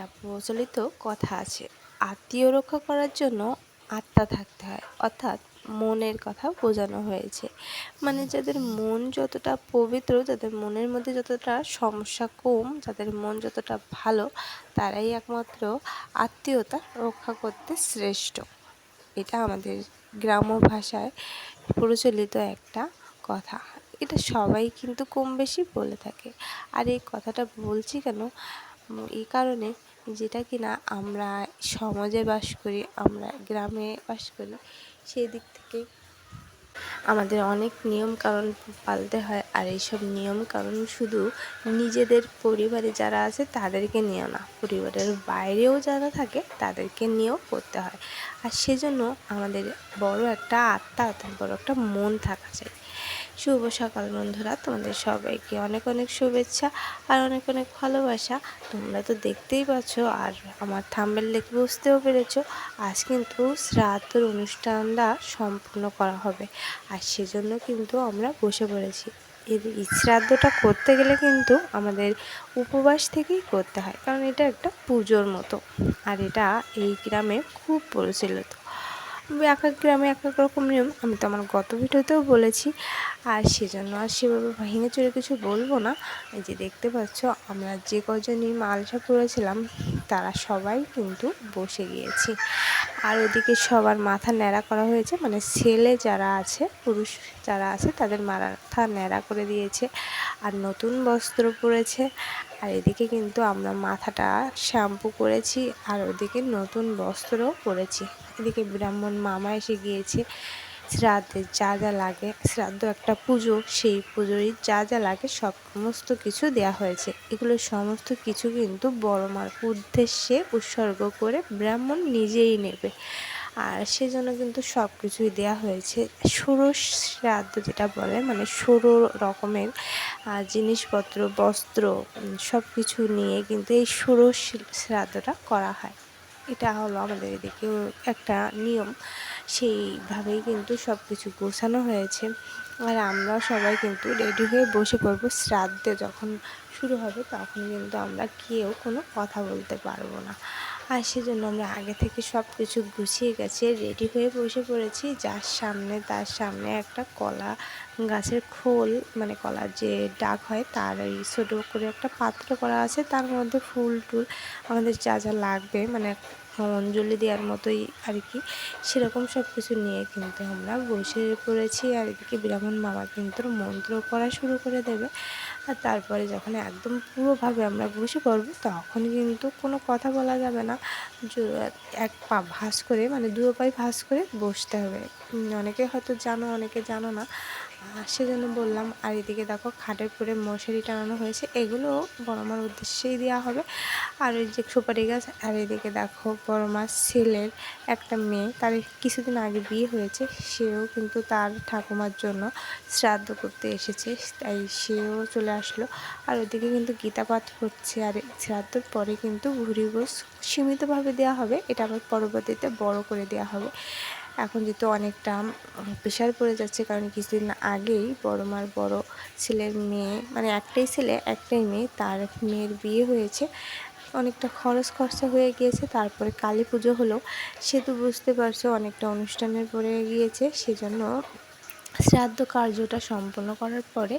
একটা প্রচলিত কথা আছে। আত্মীয় রক্ষা করার জন্য আত্মা থাকতে হয়, অর্থাৎ মনের কথা বোঝানো হয়েছে। মানে যাদের মন যতটা পবিত্র যাদের মনের মধ্যে যতটা সমস্যা কম, যাদের মন যতটা ভালো, তারাই একমাত্র আত্মীয়তা রক্ষা করতে শ্রেষ্ঠ। এটা আমাদের গ্রাম্য ভাষায় প্রচলিত একটা কথা। এটা সবাই কিন্তু কম বেশি বলে থাকে। আর এই কথাটা বলছি কেন? এই কারণে যেটা কিনা আমরা সমাজে বাস করি, আমরা গ্রামে বাস করি, সেই দিক থেকে আমাদের অনেক নিয়ম কারণ পালতে হয়। আর এইসব নিয়ম কারণ শুধু নিজেদের পরিবারে যারা আছে তাদেরকে নিয়েও না, পরিবারের বাইরেও যারা থাকে তাদেরকে নিয়েও করতে হয়। আর সেজন্য আমাদের বড় একটা আত্মা অর্থাৎ বড় একটা মন থাকা চাই। শুভ সকাল বন্ধুরা, তোমাদের সবাইকে অনেক অনেক শুভেচ্ছা আর অনেক অনেক ভালোবাসা। তোমরা তো দেখতেই পাচ্ছ আর আমার থাম্বেল দেখে বুঝতেও পেরেছ, আজ কিন্তু শ্রাদ্ধর অনুষ্ঠানটা সম্পূর্ণ করা হবে। আর সেজন্য কিন্তু আমরা বসে পড়েছি। এর শ্রাদ্ধটা করতে গেলে কিন্তু আমাদের উপবাস থেকেই করতে হয়, কারণ এটা একটা পুজোর মতো। আর এটা এই গ্রামে খুব প্রচলিত। এক এক গ্রামে এক এক রকম নিয়ম, আমি তো আমার গত ভিডিওতেও বলেছি। আর সেজন্য আর সেভাবে ভেঙে চড়ে কিছু বলব না। এই যে দেখতে পাচ্ছ, আমরা যে কজনই মালসা পড়েছিলাম, তারা সবাই কিন্তু বসে গিয়েছি। আর ওদিকে সবার মাথা ন্যাড়া করা হয়েছে মানে ছেলে যারা আছে, পুরুষ যারা আছে, তাদের মাথা ন্যাড়া করে দিয়েছে। আর নতুন বস্ত্র পরেছে। আর এদিকে কিন্তু আমরা মাথাটা শ্যাম্পু করেছি, আর ওদিকে নতুন বস্ত্রও পরেছি। এদিকে ব্রাহ্মণ মামা এসে গিয়েছে। শ্রাদ্ধে যা যা লাগে, শ্রাদ্ধ একটা পুজো, সেই পুজোরই যা যা লাগে সব সমস্ত কিছু দেয়া হয়েছে। এগুলো সমস্ত কিছু কিন্তু বড় মার উদ্দেশ্যে উৎসর্গ করে ব্রাহ্মণ নিজেই নেবে। আর সেজন্য কিন্তু সব কিছুই দেওয়া হয়েছে। ষোড়শ শ্রাদ্ধ যেটা বলে মানে ষোলো রকমের জিনিসপত্র, বস্ত্র সব কিছু নিয়ে কিন্তু এই ষোড়শ শ্রাদ্ধটা করা হয়। এটা হলো আমাদের এদিকে একটা নিয়ম। সেইভাবেই কিন্তু সব কিছু গোছানো হয়েছে। আর আমরা সবাই কিন্তু রেডি হয়ে বসে পড়ব শ্রাদ্ধে যখন শুরু হবে, তখন কিন্তু আমরা কেউ কোনো কথা বলতে পারব না। আর সেজন্য আমরা আগে থেকে সব কিছু গুছিয়ে গেছে রেডি হয়ে বসে পড়েছি। যার সামনে, তার সামনে একটা কলা গাছের খোল মানে কলার যে ডাক হয়, তার ওই ছোটো করে একটা পাত্র করা আছে। তার মধ্যে ফুল টুল আমাদের যা যা লাগবে মানে অঞ্জলি দেওয়ার মতোই আর কি। সেরকম সব কিছু নিয়ে কিন্তু আমরা বসে পড়েছি আর এদিকে ব্রাহ্মণ মামা কিন্তু মন্ত্র পড়া শুরু করে দেবে। আর তারপরে যখন একদম পুরোভাবে আমরা বসে পড়ব, তখন কিন্তু কোনো কথা বলা যাবে না। এক পা ভাস করে মানে দু পায়ে ভাস করে বসতে হবে। অনেকে হয়তো জানো, অনেকে জানো না। সেজন্য বললাম, আর এদিকে দেখো খাটের পরে মশারি টানানো হয়েছে, এগুলো বড় মার উদ্দেশ্যেই দেওয়া হবে। আর ওই যে সুপারি গাছ, আর এদিকে দেখো বড় মার ছেলের একটা মেয়ে, তার কিছুদিন আগে বিয়ে হয়েছে, সেও কিন্তু তার ঠাকুমার জন্য শ্রাদ্ধ করতে এসেছে, তাই সেও চলে আসলো। আর ওদিকে কিন্তু গীতা পাঠ হচ্ছে, আর শ্রাদ্ধর পরে কিন্তু গোস সীমিতভাবে দেওয়া হবে, এটা আবার পরবর্তীতে বড় করে দেওয়া হবে। এখন যেহেতু অনেকটা প্রেশার পড়ে যাচ্ছে, কারণ কিছুদিন আগেই বড় মার বড় ছেলের মেয়ে মানে একটাই ছেলে, একটাই মেয়ে, তার মেয়ের বিয়ে হয়েছে। অনেকটা খরচ খরচা হয়ে গিয়েছে, তারপরে কালী পুজো হলো। সে তো বুঝতে পারছ, অনেকটা অনুষ্ঠানের পরে গিয়েছে। সেজন্য শ্রাদ্ধ কার্যটা সম্পন্ন করার পরে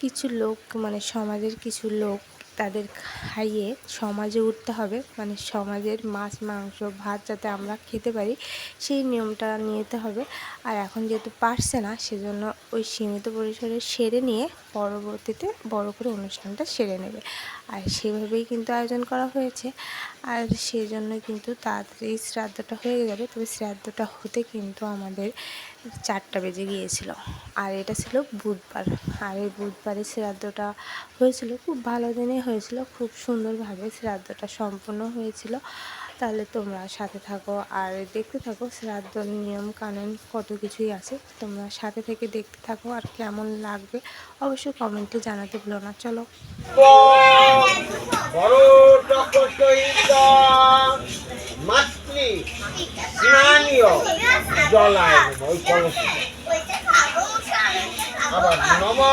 কিছু লোক মানে সমাজের কিছু লোক তাদের খাইয়ে সমাজে উঠতে হবে। মানে সমাজের মাছ, মাংস, ভাত যাতে আমরা খেতে পারি, সেই নিয়মটা নিতে হবে। আর এখন যেহেতু পারছে না, সেজন্য ওই সীমিত পরিসরে সেরে নিয়ে পরবর্তীতে বড় করে অনুষ্ঠানটা সেরে নেবে। আর সেভাবেই কিন্তু আয়োজন করা হয়েছে। আর সেই জন্য কিন্তু তাড়াতাড়ি শ্রাদ্ধটা হয়ে যাবে তবে শ্রাদ্ধটা হতে কিন্তু আমাদের চারটা বেজে গিয়েছিল। আর এটা ছিল বুধবার। আর এই বুধবারে শ্রাদ্ধটা হয়েছিল, খুব ভালো দিনে হয়েছিল, খুব সুন্দরভাবে শ্রাদ্ধটা সম্পূর্ণ হয়েছিল। তাহলে তোমরা সাথে থাকো আর দেখতে থাকো শ্রাদ্ধ নিয়ম কানুন কত কিছুই আছে। তোমরা সাথে থেকে দেখতে থাকো আর কেমন লাগবে অবশ্যই কমেন্টে জানাতে ভুলো না, চলো। আবার নমা।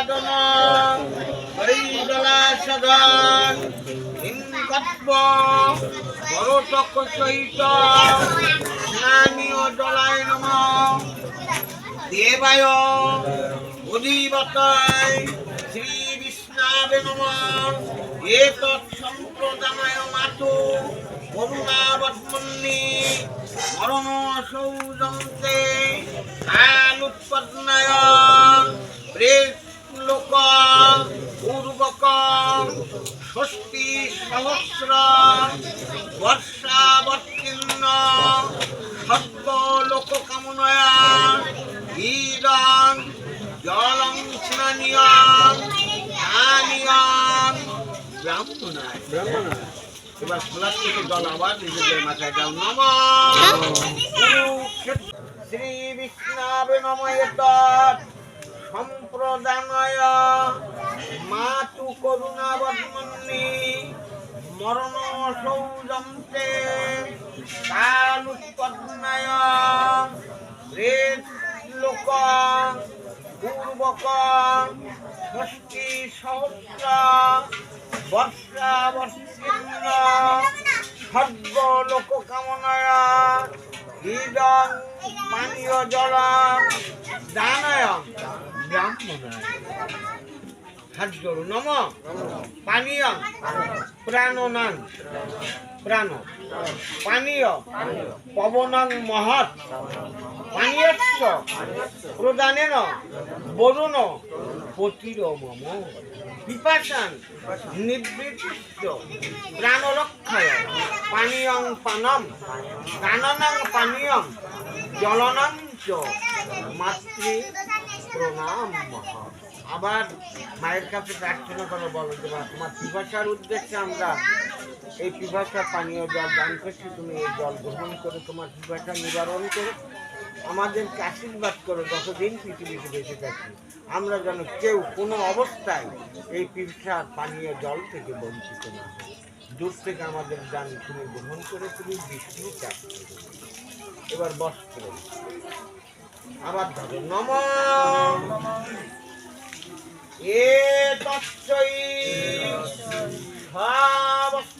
আচ্ছাদন হরিদলাসদন হিংকত্ব বরতক সহিত স্নানীয় জলায় নম। দেবায় অধিবতায় শ্রী বিষ্ণাবে নম। এতৎ সম্প্রদানায় মাতু করুণাবৎমন্নি মরণ সৌজন্তে কালুৎপন্নায় প্রেত লোক পূর্বক ষষ্ঠী সহস্র বর্ষাবতীর্ণ সর্ব লোক কামনয়া ঈদং জলং স্নানীয়ং স্নানীয়ং ব্রাহ্মণায় ব্রাহ্মণায় এবার খোলার থেকে জল আবার নিজেদের মাথায় দাও নম শ্রী বিষ্ণাবে নময়েত সম্প্রদানায় মাতু করুণা বর্মন্নি মরণ সৌজন্তে লোক পূর্বক ষষ্ঠী সহস্র বর্ষাবর্ষীর্ণ সর্ব লোক কামনায় হৃদং পানীয় জল দানায় ব্রাহ্মণায়। হাত জোড়ো। নম। পানীয় প্রাণনাং প্রাণ। পানীয়। পবনং মহৎ। পানীয়স্য প্রদানেন। বরুণ। পতির মম। পিপাসান নিবৃত্তিশ্চ প্রাণরক্ষায়। পানীয়ং পানম। দাননাং পানীয়ম। জলনাং চ। মাতৃ প্রণাম। আবার মায়ের কাছে প্রার্থনা করে, বলো যে তোমার পিপাসার উদ্দেশ্যে আমরা এই পিপাসা পানীয় জল দান করছি তুমি এই জল গ্রহণ করে তোমার পিপাসা নিবারণ করে। আমাদেরকে আশীর্বাদ করো যতদিন পৃথিবীতে বেঁচে থাকি। আমরা যেন কেউ কোনো অবস্থায় এই পিপাসার পানীয় জল থেকে বঞ্চিত না দূর থেকে আমাদের দান তুমি গ্রহণ করে তুমি বিষ্ণু চাপ এবার বস্ত্র। আবার ধরো নম। এ তৎসই। তৎসৈ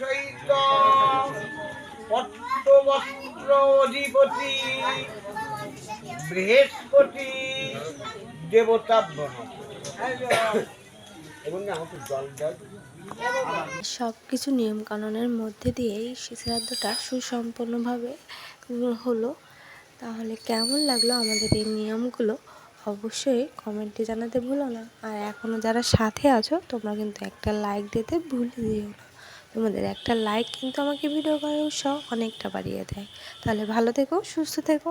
সহিত অধিপতি বৃহস্পতি দেবতা এবং আমাকে জল জল সব কিছু নিয়ম নিয়মকানুনের মধ্যে দিয়েই শ্রাদ্ধটা সুসম্পন্নভাবে হলো। তাহলে কেমন লাগল আমাদের এই নিয়মগুলো? অবশ্যই কমেন্টে জানাতে ভুলো না। আর এখনও যারা সাথে আছো, তোমরা কিন্তু একটা লাইক দিতে ভুলে দিও না। তোমাদের একটা লাইক কিন্তু আমাকে ভিডিও করার উৎসাহ অনেকটা বাড়িয়ে দেয়। তাহলে ভালো থেকো, সুস্থ থেকো।